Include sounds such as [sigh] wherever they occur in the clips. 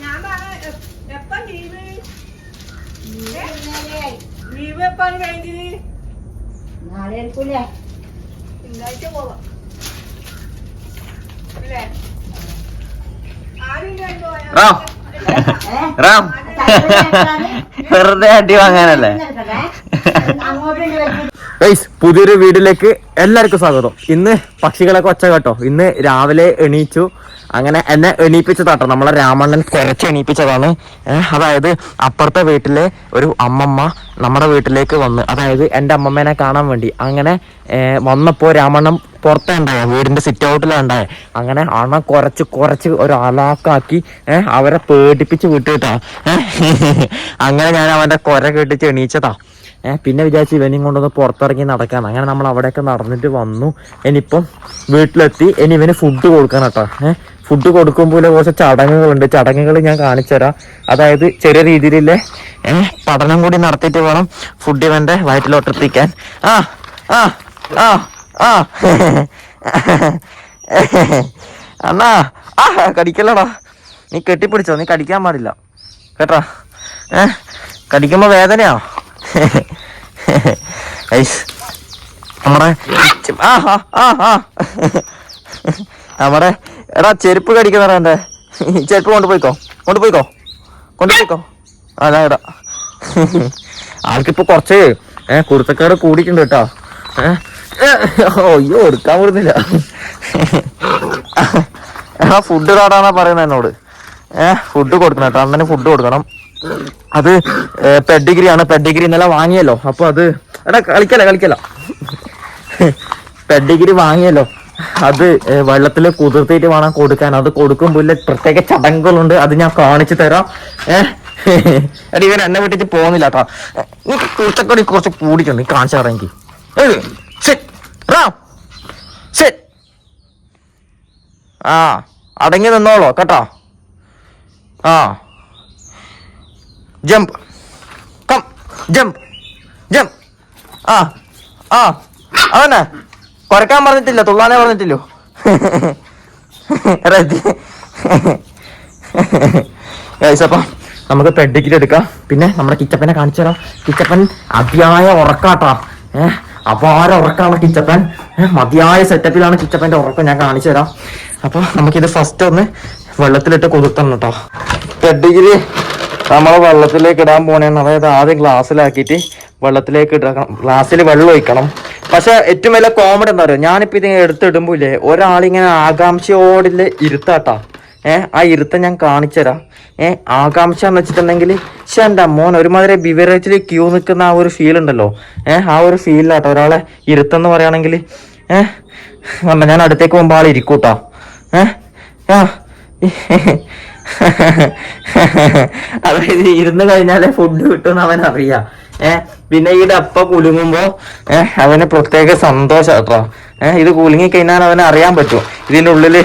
ഞാൻ പറഞ്ഞ എപ്പ ലീവ് ലീവ് എപ്പാണ് കഴിഞ്ഞത് നാളെ എടുക്കൂലേ തിങ്കളാഴ്ച പോവാം അല്ലേ റാം വെറുതെ അടി വാങ്ങാനല്ലേ? പുതിയൊരു വീട്ടിലേക്ക് എല്ലാവർക്കും സ്വാഗതം. ഇന്ന് പക്ഷികളൊക്കെ ഒച്ച കേട്ടോ. ഇന്ന് രാവിലെ എണീച്ചു. അങ്ങനെ എന്നെ എണീപ്പിച്ചതാട്ടോ. നമ്മളെ രാമണ്ണൻ കുറച്ച് എണീപ്പിച്ചതാണ്. അതായത് അപ്പുറത്തെ വീട്ടിലെ ഒരു അമ്മമ്മ നമ്മുടെ വീട്ടിലേക്ക് വന്ന് അതായത് എന്റെ അമ്മമ്മേനെ കാണാൻ വേണ്ടി. അങ്ങനെ വന്നപ്പോൾ രാമണ്ണൻ പുറത്തേ ഉണ്ടായ വീടിന്റെ സിറ്റ് ഔട്ടിലുണ്ടായ അങ്ങനെ അണ കുറച്ച് കുറച്ച് ഒരു അലാക്കാക്കി അവരെ പേടിപ്പിച്ച് വിട്ടുകിട്ടാ ഏഹ് അങ്ങനെ ഞാൻ അവന്റെ കുര കെട്ടിച്ച് എണീച്ചതാ. പിന്നെ വിചാരിച്ച് ഇവനെയും കൊണ്ടൊന്ന് പുറത്തിറങ്ങി നടക്കാൻ അങ്ങനെ നമ്മൾ അവിടെയൊക്കെ നടന്നിട്ട് വന്നു. ഇനിയിപ്പം വീട്ടിലെത്തി. ഇനി ഇവന് ഫുഡ് കൊടുക്കണം കേട്ടോ. ഏഹ് ഫുഡ് കൊടുക്കുമ്പോൾ കുറച്ച് ചടങ്ങുകളുണ്ട്. ചടങ്ങുകൾ ഞാൻ കാണിച്ചു തരാം അതായത് ചെറിയ രീതിയിലുള്ള ഏഹ് പഠനം കൂടി നടത്തിയിട്ട് വേണം ഫുഡ് ഇവന്റെ വയറ്റിലോട്ടെത്തിക്കാൻ ആ ആ ആ ആ. അണ്ണാ ആ കടിക്കല്ലടാ. നീ കെട്ടിപ്പിടിച്ചോ? നീ കടിക്കാൻ പാടില്ല. കേട്ടോ. ഏ കടിക്കുമ്പോ വേദനയാ ഐസ് [laughs] നമ്മുടെ നമ്മുടെ എടാ ചെരുപ്പ് കടിക്കുന്നടാ എന്റെ ചെരുപ്പ് കൊണ്ടുപോയിക്കോ കൊണ്ടുപോയിക്കോ കൊണ്ടുപോയിക്കോ അതാ എടാ ആൾക്കിപ്പോ കുറച്ച് ഏഹ് കുർത്തക്കാട് കൂടിയിട്ടുണ്ട് കേട്ടോ. അയ്യോ എടുക്കാൻ വിടുന്നില്ല ആ ഫുഡ് കാടാന്നാ പറയുന്നത് എന്നോട്. ഏഹ് ഫുഡ് കൊടുക്കണം കേട്ടോ. അണ്ണന് ഫുഡ് കൊടുക്കണം. അത് പെഡിഗ്രി ആണ്. പെഡിഗ്രി ഇന്നലെ വാങ്ങിയല്ലോ. അപ്പൊ അത് എടാ കളിക്കല കളിക്കല പെഡിഗ്രി വാങ്ങിയല്ലോ. അത് വെള്ളത്തിൽ കുതിർത്തിട്ട് വേണം കൊടുക്കാൻ. അത് കൊടുക്കുമ്പോൾ പ്രത്യേക ചടങ്ങുകളുണ്ട്. അത് ഞാൻ കാണിച്ചു തരാം. ഏഹ് എടി ഇവൻ എന്നെ വിട്ടിട്ട് പോകുന്നില്ല കേട്ടോ. കുറിച്ചൊക്കെ കുറച്ച് കൂടിയിട്ടുണ്ട്. കാണിച്ചു തരാം എനിക്ക്. ആ അടങ്ങി നിന്നോളോ കേട്ടോ. ആ. ജമ്പ് കം ജമ്പ് ജമ്പ് ആ. ആ. അതന്നെ. കുറയ്ക്കാൻ പറഞ്ഞിട്ടില്ല. തുള്ളാനേ പറഞ്ഞിട്ടില്ലോ. ഗൈസ് [laughs] [laughs] അപ്പം നമുക്ക് പെഡിക്കിൽ എടുക്കാം. പിന്നെ നമ്മുടെ കിച്ചപ്പനെ കാണിച്ചു തരാം. കിച്ചപ്പൻ അതിയായ ഉറക്കാട്ടാ. ഏഹ് അപാര ഉറക്കാണ് കിച്ചപ്പൻ. മതിയായ സെറ്റപ്പിലാണ് കിച്ചപ്പന്റെ ഉറക്കം. ഞാൻ കാണിച്ചു തരാം. അപ്പൊ നമുക്കിത് ഫസ്റ്റ് ഒന്ന് വെള്ളത്തിലിട്ട് കൊതുത്തണം കേട്ടോ. പെഡിഗിരി നമ്മൾ വെള്ളത്തിലേക്ക് ഇടാൻ പോണേന്ന് അതായത് ആദ്യം ഗ്ലാസ്സിലാക്കിയിട്ട് വെള്ളത്തിലേക്ക് ഇടണം. ഗ്ലാസ്സിൽ വെള്ളം ഒഴിക്കണം. പക്ഷെ ഏറ്റവും വലിയ കോമഡി എന്താ പറയുക ഞാനിപ്പോൾ ഇത് എടുത്തിടുമ്പോൾ ഇല്ലേ ഒരാളിങ്ങനെ ആകാംക്ഷയോടിൽ ഇരുത്താട്ടാ. ഏഹ് ആ ഇരുത്തം ഞാൻ കാണിച്ചുതരാം. ഏഹ് ആകാംക്ഷ എന്ന് വെച്ചിട്ടുണ്ടെങ്കിൽ പക്ഷെ എന്റെ മോൻ ഒരുമാതിരി ബിവറേജിൽ ക്യൂ നിൽക്കുന്ന ആ ഒരു ഫീൽ ഉണ്ടല്ലോ. ഏഹ് ആ ഒരു ഫീലിലാട്ടോ ഒരാളെ ഇരുത്തം എന്ന് പറയുകയാണെങ്കിൽ ഏഹ് ഞാൻ അടുത്തേക്ക് പോകുമ്പോൾ ആൾ ഇരിക്കൂട്ടോ ഏഹ് ആ [laughs] അതായത് ഇരുന്ന് കഴിഞ്ഞാലേ ഫുഡ് കിട്ടുമെന്ന് അവൻ അറിയാം. ഏഹ് പിന്നെ ഈ ഡപ്പ കുലുങ്ങുമ്പോ ഏഹ് അവന് പ്രത്യേക സന്തോഷം കേട്ടോ. ഏഹ് ഇത് കുലുങ്ങി കഴിഞ്ഞാൽ അവന് അറിയാൻ പറ്റും. ഇതിന്റെ ഉള്ളിൽ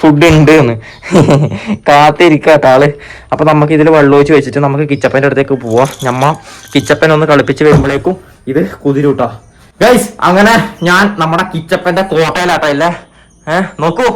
ഫുഡ് ഉണ്ട് എന്ന് [laughs] കാത്തിരിക്കാട്ടോ ആൾ. അപ്പൊ നമുക്ക് ഇതിൽ വെള്ളമൊഴിച്ച് വെച്ചിട്ട് നമുക്ക് കിച്ചപ്പന്റെ അടുത്തേക്ക് പോവാം. ഞമ്മ കിച്ചപ്പൻ ഒന്ന് കളിപ്പിച്ച് വരുമ്പോഴേക്കും ഇത് കുതിരൂട്ടോ ഗൈസ് അങ്ങനെ ഞാൻ നമ്മുടെ കിച്ചപ്പന്റെ കോട്ടയിലാട്ടോ ഇല്ലേ? ഏഹ് നോക്കൂ.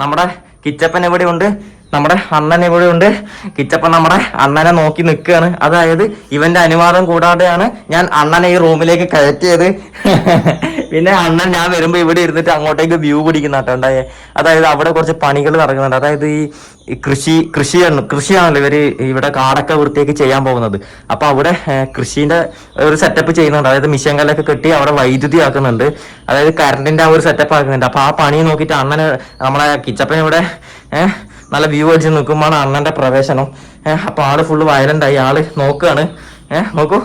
നമ്മുടെ കിച്ചപ്പൻ എവിടെയുണ്ട്? നമ്മുടെ അണ്ണൻ ഉണ്ട് കിച്ചപ്പൻ നമ്മുടെ അണ്ണനെ നോക്കി നിൽക്കുകയാണ്. അതായത് ഇവന്റെ അനുവാദം കൂടാതെയാണ് ഞാൻ അണ്ണനെ ഈ റൂമിലേക്ക് കയറ്റിയത്. [laughs] പിന്നെ അണ്ണൻ ഞാൻ വരുമ്പോ ഇവിടെ ഇരുന്നിട്ട് അങ്ങോട്ടേക്ക് വ്യൂ പിടിക്കുന്ന കേട്ടോ അതായത് അവിടെ കുറച്ച് പണികൾ നടക്കുന്നുണ്ട്. അതായത് ഈ കൃഷി കൃഷി കൃഷിയാണ് കൃഷിയാണല്ലോ ഇവർ ഇവിടെ കാടൊക്കെ വൃത്തിയാക്കി ചെയ്യാൻ പോകുന്നത്. അപ്പൊ അവിടെ കൃഷിന്റെ ഒരു സെറ്റപ്പ് ചെയ്യുന്നുണ്ട്. അതായത് മിഷൻ കല്ലൊക്കെ കെട്ടി അവിടെ വൈദ്യുതി ആക്കുന്നുണ്ട്. അതായത് കറണ്ടിന്റെ ആ ഒരു സെറ്റപ്പ് ആക്കുന്നുണ്ട്. അപ്പൊ ആ പണി നോക്കിയിട്ട് അണ്ണന് നമ്മളെ കിച്ചപ്പൻ ഇവിടെ ഏഹ് നല്ല വ്യൂ അടിച്ച് നിൽക്കുമ്പോഴാണ് അണ്ണന്റെ പ്രവേശനം. ഏഹ് അപ്പൊ ആൾ ഫുള്ള് വയലന്റ് ആയി. ആൾ നോക്കുകയാണ് ഏഹ് നോക്കൂ.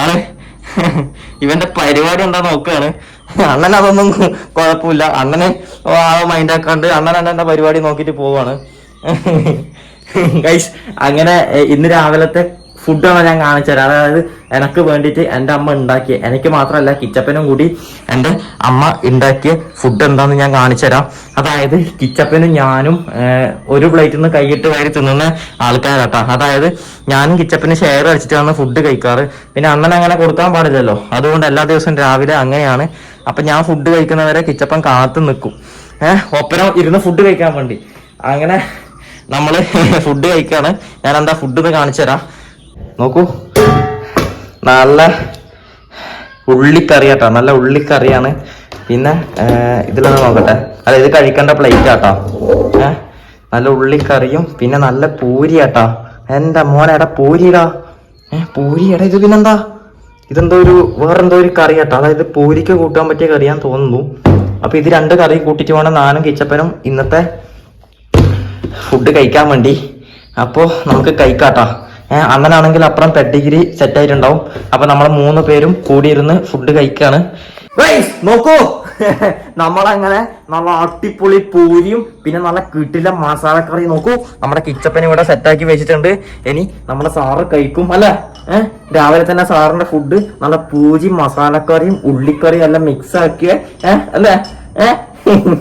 ആൾ ഇവന്റെ പരിപാടി എന്താ നോക്കുകയാണ് അണ്ണൻ അതൊന്നും കുഴപ്പമില്ല. അണ്ണനെ ആ മൈൻഡ് ആക്കാണ്ട് അണ്ണൻ അണ്ണന്റെ പരിപാടി നോക്കിയിട്ട് പോവാണ്. അങ്ങനെ ഇന്ന് രാവിലത്തെ ഫുഡാണ് ഞാൻ കാണിച്ചു തരാം. അതായത് എനക്ക് വേണ്ടിയിട്ട് എന്റെ അമ്മ ഉണ്ടാക്കിയ എനിക്ക് മാത്രമല്ല കിച്ചപ്പനും കൂടി എന്റെ അമ്മ ഉണ്ടാക്കിയ ഫുഡ് എന്താന്ന് ഞാൻ കാണിച്ചു തരാം. അതായത് കിച്ചപ്പനും ഞാനും ഒരു പ്ലേറ്റിൽ നിന്ന് കൈയിട്ട് വാരി തിന്നുന്ന ആൾക്കാരാട്ടാ. അതായത് ഞാനും കിച്ചപ്പന് ഷെയർ അടിച്ചിട്ടാണ് ഫുഡ് കഴിക്കാറ്. പിന്നെ അണ്ണൻ അങ്ങനെ കൊടുക്കാൻ പാടില്ലല്ലോ. അതുകൊണ്ട് എല്ലാ ദിവസവും രാവിലെ അങ്ങനെയാണ്. അപ്പൊ ഞാൻ ഫുഡ് കഴിക്കുന്നവരെ കിച്ചപ്പൻ കാത്തു നിൽക്കും. ഏഹ് ഒപ്പന ഇരുന്ന് ഫുഡ് കഴിക്കാൻ വേണ്ടി. അങ്ങനെ നമ്മൾ [laughs] ഫുഡ് കഴിക്കാണ്. ഞാൻ എന്താ ഫുഡ് കാണിച്ചു തരാം. നോക്കൂ. നല്ല ഉള്ളിക്കറി കേട്ടോ നല്ല ഉള്ളിക്കറിയാണ്. പിന്നെ ഇതിലൊന്ന് നോക്കട്ടെ. അല്ല ഇത് കഴിക്കേണ്ട പ്ലേറ്റ് ആട്ടോ. ഏഹ് നല്ല ഉള്ളിക്കറിയും പിന്നെ നല്ല പൂരി ആട്ടോ എന്റെ മോനെടാ പൂരിടാ. ഏഹ് പൂരിയടാ ഇത് പിന്നെന്താ? ഇതെന്തോ ഒരു വേറെന്തോ ഒരു കറി കേട്ടോ അതായത് പൂരിക്ക് കൂട്ടാൻ പറ്റിയ കറിയാന്ന് തോന്നുന്നു. അപ്പൊ ഇത് രണ്ട് കറി കൂട്ടിട്ട് വേണം നാനും കിച്ചപ്പനും ഇന്നത്തെ ഫുഡ് കഴിക്കാൻ വേണ്ടി. അപ്പോ നമുക്ക് കഴിക്കാട്ടാ. അണ്ണനാണെങ്കിൽ അപ്പുറം പെഡിഗിരി സെറ്റ് ആയിട്ടുണ്ടാവും. അപ്പൊ നമ്മൾ മൂന്ന് പേരും കൂടി കൂടിയിരുന്ന് ഫുഡ് കഴിക്കാണ്. നോക്കൂ. നമ്മളങ്ങനെ നല്ല അട്ടിപ്പൊളി പൂരിയും പിന്നെ നല്ല കിട്ടില്ല മസാലക്കറി നോക്കൂ. നമ്മുടെ കിച്ചപ്പനെ ഇവിടെ സെറ്റാക്കി വെച്ചിട്ടുണ്ട്. ഇനി നമ്മുടെ സാറ് കഴിക്കും അല്ല? ഏഹ് രാവിലെ തന്നെ സാറിന്റെ ഫുഡ് നല്ല പൂജി മസാലക്കറിയും ഉള്ളിക്കറിയും എല്ലാം മിക്സ് ആക്കിയ. ഏഹ് അല്ലേ? ഏഹ്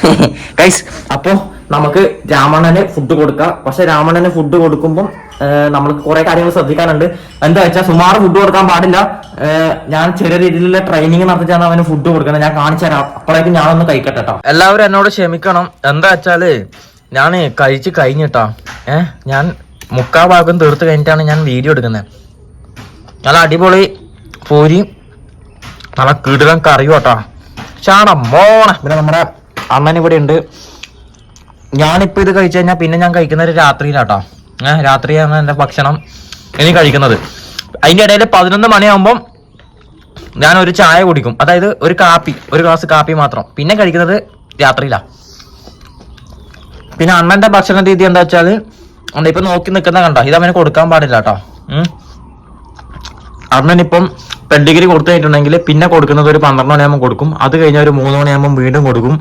[laughs] [laughs] അപ്പോ നമുക്ക് രാവണന് ഫുഡ് കൊടുക്കാം. പക്ഷെ രാവണന് ഫുഡ് കൊടുക്കുമ്പം നമ്മൾക്ക് കുറെ കാര്യങ്ങൾ ശ്രദ്ധിക്കാനുണ്ട്. എന്താ വെച്ചാൽ സുമാറ് ഫുഡ് കൊടുക്കാൻ പാടില്ല. ഞാൻ ചെറിയ രീതിയിലുള്ള ട്രെയിനിങ് നടത്തിച്ചാണ് അവന് ഫുഡ് കൊടുക്കുന്നത്. ഞാൻ കാണിച്ചു തരാം. അപ്പോഴേക്കും ഞാനൊന്ന് കഴിക്കട്ടെ കേട്ടോ എല്ലാവരും എന്നോട് ക്ഷമിക്കണം. എന്താ വെച്ചാൽ ഞാൻ കഴിച്ച് കഴിഞ്ഞിട്ടാ. ഏഹ് ഞാൻ മുക്കാ ഭാഗം തീർത്ത് കഴിഞ്ഞിട്ടാണ് ഞാൻ വീഡിയോ എടുക്കുന്നത്. നല്ല അടിപൊളി പൂരി. നല്ല കീടുകൾ കറിയോട്ടാ ചാണ മോണ പിന്നെ നമ്മുടെ അമ്മൻ ഇവിടെ ഉണ്ട്. ഞാനിപ്പോ ഇത് കഴിച്ചു കഴിഞ്ഞാൽ പിന്നെ ഞാൻ കഴിക്കുന്നത് രാത്രിയിലാട്ടോ. ഏഹ് രാത്രിയാണ് എന്റെ ഭക്ഷണം ഇനി കഴിക്കുന്നത്. അതിന്റെ ഇടയിൽ പതിനൊന്ന് മണിയാകുമ്പം ഞാൻ ഒരു ചായ കുടിക്കും. അതായത് ഒരു കാപ്പി ഒരു ഗ്ലാസ് കാപ്പി മാത്രം. പിന്നെ കഴിക്കുന്നത് രാത്രിയിലാണ് പിന്നെ അണ്ണന്റെ ഭക്ഷണ രീതി എന്താ വെച്ചാൽ ഇപ്പം നോക്കി നിൽക്കുന്ന കണ്ടോ? ഇത് അവന് കൊടുക്കാൻ പാടില്ല കേട്ടോ അണ്ണനിപ്പം പെഡിഗ്രി കൊടുത്തു കഴിഞ്ഞിട്ടുണ്ടെങ്കിൽ പിന്നെ കൊടുക്കുന്നത് ഒരു പന്ത്രണ്ട് മണിയാകുമ്പോൾ കൊടുക്കും. അത് കഴിഞ്ഞാൽ ഒരു മൂന്ന് മണിയാകുമ്പോൾ വീണ്ടും കൊടുക്കും.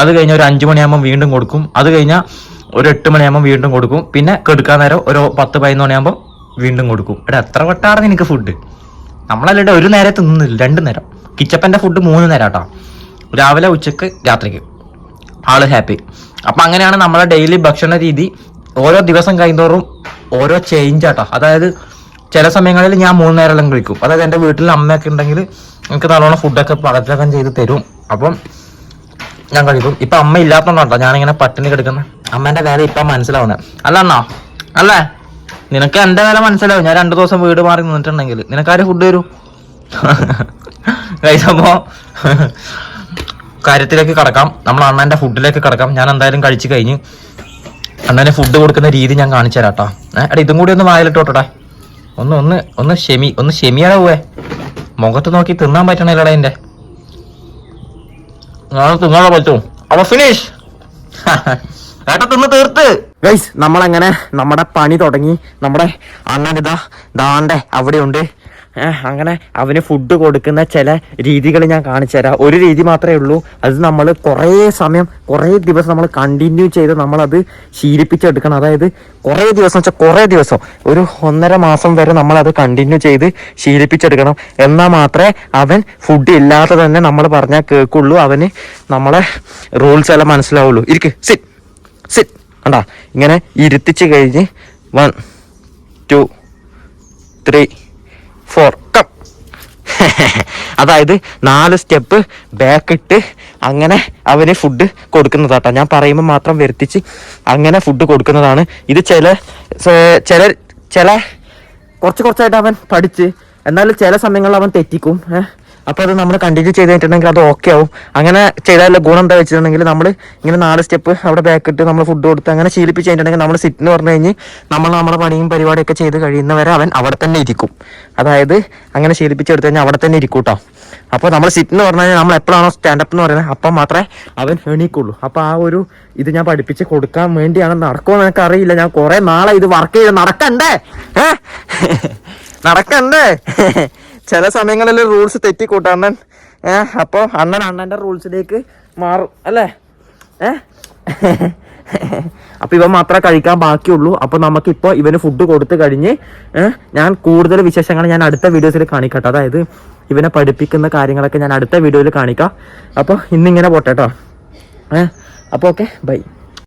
അത് കഴിഞ്ഞ ഒരു അഞ്ചു മണിയാകുമ്പോൾ വീണ്ടും കൊടുക്കും. അത് കഴിഞ്ഞാൽ ഒരു എട്ട് മണിയാകുമ്പോൾ വീണ്ടും കൊടുക്കും. പിന്നെ കെടുക്കാൻ നേരം ഒരു പത്ത് പതിനൊന്ന് മണിയാകുമ്പോൾ വീണ്ടും കൊടുക്കും. എടാ എത്ര വട്ടാണ് നിനക്ക് ഫുഡ് നമ്മളല്ലേ ഒരു നേരം തിന്നുന്നില്ല രണ്ട് നേരം. കിച്ചപ്പന്റെ ഫുഡ് മൂന്ന് നേരം കേട്ടോ രാവിലെ ഉച്ചയ്ക്ക് രാത്രിക്ക്. ആൾ ഹാപ്പി അപ്പം അങ്ങനെയാണ് നമ്മളെ ഡെയിലി ഭക്ഷണ രീതി ഓരോ ദിവസം കഴിയുന്തോറും ഓരോ ചേഞ്ച് ആട്ടോ. അതായത് ചില സമയങ്ങളിൽ ഞാൻ മൂന്ന് നേരം കഴിക്കും. അതായത് എന്റെ വീട്ടിൽ അമ്മയൊക്കെ ഉണ്ടെങ്കിൽ എനിക്ക് നല്ലോണം ഫുഡൊക്കെ പാചകം ചെയ്ത് തരും. അപ്പം ഞാൻ കഴിക്കും. ഇപ്പൊ അമ്മ ഞാൻ ഞാനിങ്ങനെ പട്ടിണി കിടക്കുന്ന. അമ്മേന്റെ വേല ഇപ്പൊ മനസ്സിലാവുന്നത് അല്ല അല്ലേ? നിനക്ക് എന്റെ വേല മനസ്സിലാവും. ഞാൻ രണ്ടു ദിവസം വീട് മാറി നിന്നിട്ടുണ്ടെങ്കിൽ നിനക്കാര് ഫുഡ് തരൂ? കഴിച്ചപ്പോ കാര്യത്തിലേക്ക് കടക്കാം. നമ്മൾ അണ്ണന്റെ ഫുഡിലേക്ക് കടക്കാം. ഞാൻ എന്തായാലും കഴിച്ചു കഴിഞ്ഞ് അണ്ണന് ഫുഡ് കൊടുക്കുന്ന രീതി ഞാൻ കാണിച്ചു തരാം കേട്ടോ. ഇതും കൂടി ഒന്ന് വായിലിട്ടോട്ടെ ഒന്ന് ഒന്ന് ഒന്ന് ഷെമി ഒന്ന് ഷെമിയാടാ പോവേ. മുഖത്ത് നോക്കി തിന്നാൻ പറ്റണില്ലടാ എന്റെ നാളെ തിന്നാതെ പറ്റും. അപ്പൊ ഫിനിഷ് [laughs] ഏട്ടാ തിന്ന് തീർത്ത്. ഗൈസ് നമ്മളങ്ങനെ നമ്മുടെ പണി തുടങ്ങി. നമ്മുടെ അണ്ണനിതാ ദാണ്ടെ അവിടെയുണ്ട്. അങ്ങനെ അവന് ഫുഡ് കൊടുക്കുന്ന ചില രീതികൾ ഞാൻ കാണിച്ചു തരാം. ഒരു രീതി മാത്രമേ ഉള്ളൂ. അത് നമ്മൾ കുറേ സമയം കുറേ ദിവസം നമ്മൾ കണ്ടിന്യൂ ചെയ്ത് നമ്മളത് ശീലിപ്പിച്ചെടുക്കണം. അതായത് കുറേ ദിവസം വെച്ചാൽ കുറേ ദിവസം ഒരു ഒന്നര മാസം വരെ നമ്മളത് കണ്ടിന്യൂ ചെയ്ത് ശീലിപ്പിച്ചെടുക്കണം. എന്നാൽ മാത്രമേ അവൻ ഫുഡ് ഇല്ലാതെ തന്നെ നമ്മൾ പറഞ്ഞാൽ കേൾക്കുള്ളൂ. അവന് നമ്മളെ റൂൾസ് എല്ലാം മനസ്സിലാവുള്ളൂ. ഇരിക്ക് സിറ്റ് സിറ്റ് കണ്ടാ? ഇങ്ങനെ ഇരുത്തിച്ച് കഴിഞ്ഞ് one two three four come [laughs] അതായത് നാല് സ്റ്റെപ്പ് ബാക്ക് ഇട്ട് അങ്ങനെ അവന് ഫുഡ് കൊടുക്കുന്നതാട്ടോ. ഞാൻ പറയുമ്പോൾ മാത്രം വരുത്തിച്ച് അങ്ങനെ ഫുഡ് കൊടുക്കുന്നതാണ്. ഇത് ചില ചില ചില കുറച്ച് കുറച്ചായിട്ട് അവൻ പഠിച്ച് എന്നാലും ചില സമയങ്ങളിൽ അവൻ തെറ്റിക്കും ഏഹ് അപ്പോൾ അത് നമ്മൾ കണ്ടിന്യൂ ചെയ്തിട്ടുണ്ടെങ്കിൽ അത് ഓക്കെ ആവും. അങ്ങനെ ചെയ്താലുള്ള ഗുണം എന്താ വെച്ചിട്ടുണ്ടെങ്കിൽ നമ്മൾ ഇങ്ങനെ നാല് സ്റ്റെപ്പ് അവിടെ ബാക്ക് ഇട്ട് നമ്മൾ ഫുഡ് കൊടുത്ത് അങ്ങനെ ശീലിപ്പിച്ച് കഴിഞ്ഞിട്ടുണ്ടെങ്കിൽ നമ്മൾ സിറ്റ് എന്ന് പറഞ്ഞു കഴിഞ്ഞ് നമ്മൾ നമ്മുടെ പണിയും പരിപാടിയൊക്കെ ചെയ്ത് കഴിയുന്നവരെ അവൻ അവിടെ തന്നെ ഇരിക്കും. അതായത് അങ്ങനെ ശീലിപ്പിച്ചെടുത്ത് കഴിഞ്ഞാൽ അവിടെ തന്നെ ഇരിക്കും കേട്ടോ അപ്പോൾ നമ്മൾ സിറ്റ് എന്ന് പറഞ്ഞു കഴിഞ്ഞാൽ നമ്മൾ എപ്പോഴാണോ സ്റ്റാൻഡപ്പ് എന്ന് പറയുന്നത് അപ്പം മാത്രമേ അവൻ എണീക്കുള്ളൂ. അപ്പോൾ ആ ഒരു ഇത് ഞാൻ പഠിപ്പിച്ച് കൊടുക്കാൻ വേണ്ടിയാണ് നടക്കുമെന്ന് എനിക്ക് അറിയില്ല. ഞാൻ കുറേ നാളെ ഇത് വർക്ക് ചെയ്ത് നടക്കണ്ടേ? ഏ? നടക്കണ്ടേ? ചില സമയങ്ങളിൽ റൂൾസ് തെറ്റിക്കൂട്ടാ അണ്ണൻ. ഏഹ് അപ്പോൾ അണ്ണൻ അണ്ണന്റെ റൂൾസിലേക്ക് മാറും അല്ലേ? ഏ? അപ്പൊ ഇവൻ മാത്രമേ കഴിക്കാൻ ബാക്കിയുള്ളൂ. അപ്പൊ നമുക്കിപ്പോൾ ഇവന് ഫുഡ് കൊടുത്തു കഴിഞ്ഞ് ഏഹ്, ഞാൻ കൂടുതൽ വിശേഷങ്ങൾ ഞാൻ അടുത്ത വീഡിയോസിൽ കാണിക്കട്ടെ. അതായത് ഇവനെ പഠിപ്പിക്കുന്ന കാര്യങ്ങളൊക്കെ ഞാൻ അടുത്ത വീഡിയോയിൽ കാണിക്കാം. അപ്പോൾ ഇന്നിങ്ങനെ പോട്ടെ കേട്ടോ ഏഹ് അപ്പോൾ ഓക്കെ ബൈ